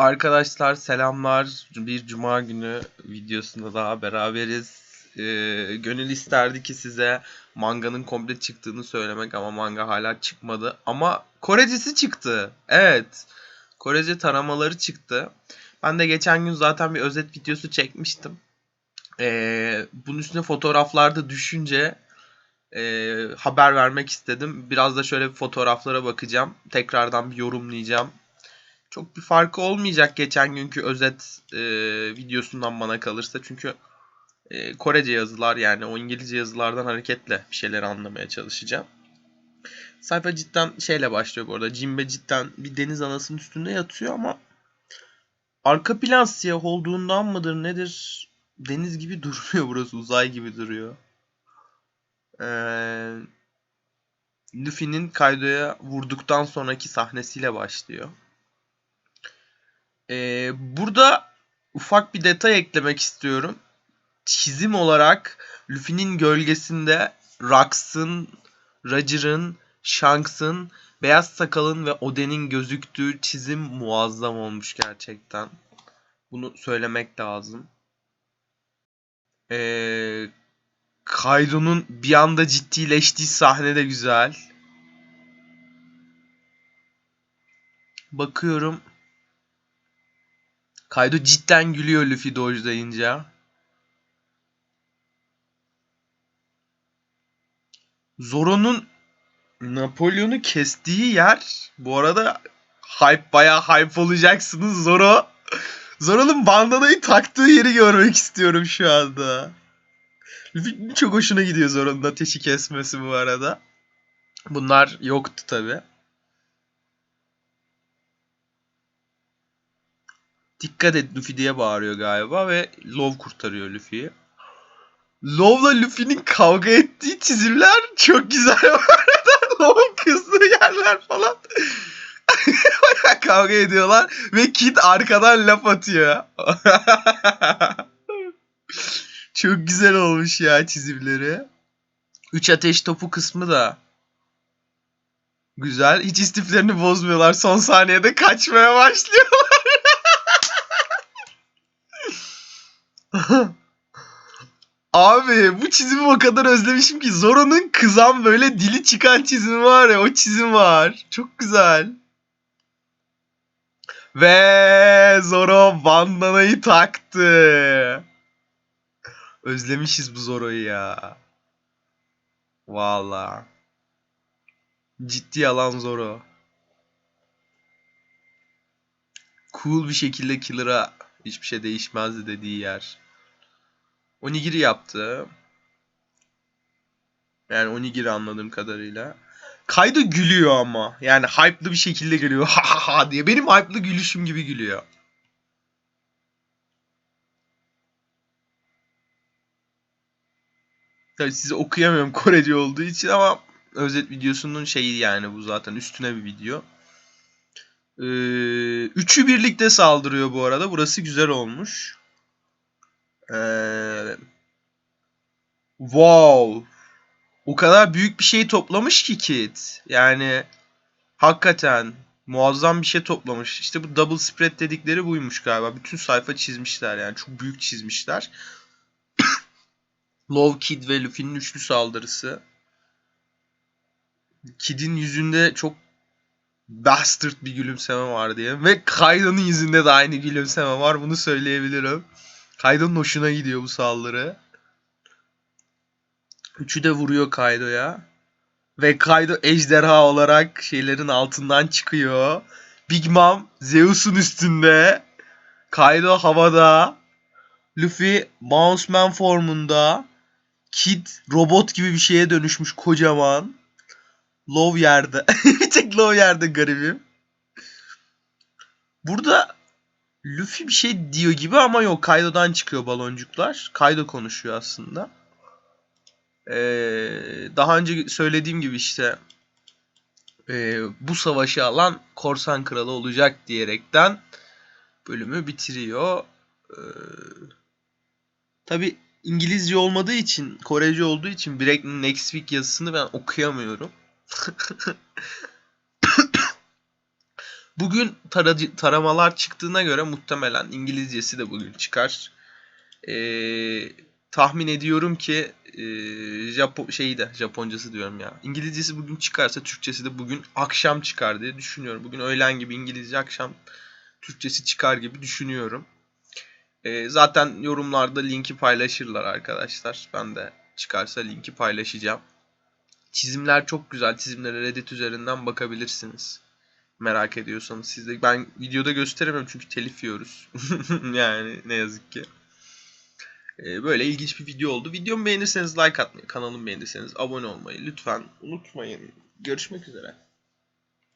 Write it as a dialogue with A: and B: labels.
A: Arkadaşlar selamlar. Bir cuma günü videosunda daha beraberiz. Ee, gönül isterdi ki size manganın komple çıktığını söylemek ama manga hala çıkmadı. Ama Korecesi çıktı. Evet. Korece taramaları çıktı. Ben de geçen gün zaten bir özet videosu çekmiştim. Ee, bunun üstüne fotoğraflarda düşünce e, haber vermek istedim. Biraz da şöyle bir fotoğraflara bakacağım. Tekrardan bir yorumlayacağım. Çok bir farkı olmayacak geçen günkü özet e, videosundan bana kalırsa. Çünkü e, Korece yazılar yani o İngilizce yazılardan hareketle bir şeyler anlamaya çalışacağım. Sayfa cidden şeyle başlıyor bu arada. Jimbe cidden bir deniz anasının üstünde yatıyor ama arka plan siyah olduğundan mıdır nedir? Deniz gibi durmuyor burası. Uzay gibi duruyor. Ee, Luffy'nin Kaido'ya vurduktan sonraki sahnesiyle başlıyor. Ee, burada ufak bir detay eklemek istiyorum. Çizim olarak Luffy'nin gölgesinde Rox'ın, Roger'ın, Shanks'ın, Beyaz Sakal'ın ve Oden'in gözüktüğü çizim muazzam olmuş gerçekten. Bunu söylemek lazım. Ee, Kaido'nun bir anda ciddileştiği sahne de güzel. Bakıyorum. Kaido cidden gülüyor Luffy dojlayınca. Zoro'nun Napolyon'u kestiği yer bu arada hype bayağı hype olacaksınız Zoro. Zoro'nun bandanayı taktığı yeri görmek istiyorum şu anda. Çok hoşuna gidiyor Zoro'nun ateşi kesmesi bu arada. Bunlar yoktu tabi. Dikkat et Luffy diye bağırıyor galiba ve Love kurtarıyor Luffy'yi. Love'la Luffy'nin kavga ettiği çizimler çok güzel bu arada. Love'un kızdığı yerler falan. Kavga ediyorlar ve Kid arkadan laf atıyor. çok güzel olmuş ya çizimleri. Üç ateş topu kısmı da güzel. Hiç istiflerini bozmuyorlar. Son saniyede kaçmaya başlıyorlar. Abi bu çizimi o kadar özlemişim ki Zoro'nun kızan böyle dili çıkan çizimi var ya o çizim var. Çok güzel. Ve Zoro bandanayı taktı. Özlemişiz bu Zoro'yu ya. Valla. Ciddi alan Zoro. Cool bir şekilde Killer'a hiçbir şey değişmezdi dediği yer. Onigiri yaptı. Yani onigiri anladığım kadarıyla. Kaydo gülüyor ama. Yani hype'lı bir şekilde gülüyor. Ha ha ha diye. Benim hype'lı gülüşüm gibi gülüyor. Tabii size okuyamıyorum Korece olduğu için ama özet videosunun şeyi yani bu zaten üstüne bir video. Ee, üçü birlikte saldırıyor bu arada. Burası güzel olmuş. Ee, wow. O kadar büyük bir şey toplamış ki Kit. Yani hakikaten muazzam bir şey toplamış. İşte bu double spread dedikleri buymuş galiba. Bütün sayfa çizmişler yani. Çok büyük çizmişler. Love Kid ve Luffy'nin üçlü saldırısı. Kid'in yüzünde çok bastard bir gülümseme var diye. Ve Kaido'nun yüzünde de aynı gülümseme var. Bunu söyleyebilirim. Kaido'nun hoşuna gidiyor bu saldırı. Üçü de vuruyor Kaido'ya. Ve Kaido ejderha olarak şeylerin altından çıkıyor. Big Mom Zeus'un üstünde. Kaido havada. Luffy Bounce Man formunda. Kid robot gibi bir şeye dönüşmüş kocaman. Love yerde. bir tek Love yerde garibim. Burada Luffy bir şey diyor gibi ama yok Kaido'dan çıkıyor baloncuklar. Kaido konuşuyor aslında. Ee, daha önce söylediğim gibi işte e, bu savaşı alan korsan kralı olacak diyerekten bölümü bitiriyor. Ee, Tabi İngilizce olmadığı için, Korece olduğu için Break Next Week yazısını ben okuyamıyorum. Bugün taracı, taramalar çıktığına göre muhtemelen İngilizcesi de bugün çıkar. Ee, tahmin ediyorum ki e, Japo şeyi de Japoncası diyorum ya. İngilizcesi bugün çıkarsa Türkçesi de bugün akşam çıkar diye düşünüyorum. Bugün öğlen gibi İngilizce akşam Türkçesi çıkar gibi düşünüyorum. Ee, zaten yorumlarda linki paylaşırlar arkadaşlar. Ben de çıkarsa linki paylaşacağım. Çizimler çok güzel. Çizimlere Reddit üzerinden bakabilirsiniz. Merak ediyorsanız siz de. Ben videoda gösteremem çünkü telif yiyoruz. yani ne yazık ki. Ee, böyle ilginç bir video oldu. Videomu beğenirseniz like atmayı, kanalımı beğenirseniz abone olmayı lütfen unutmayın. Görüşmek üzere.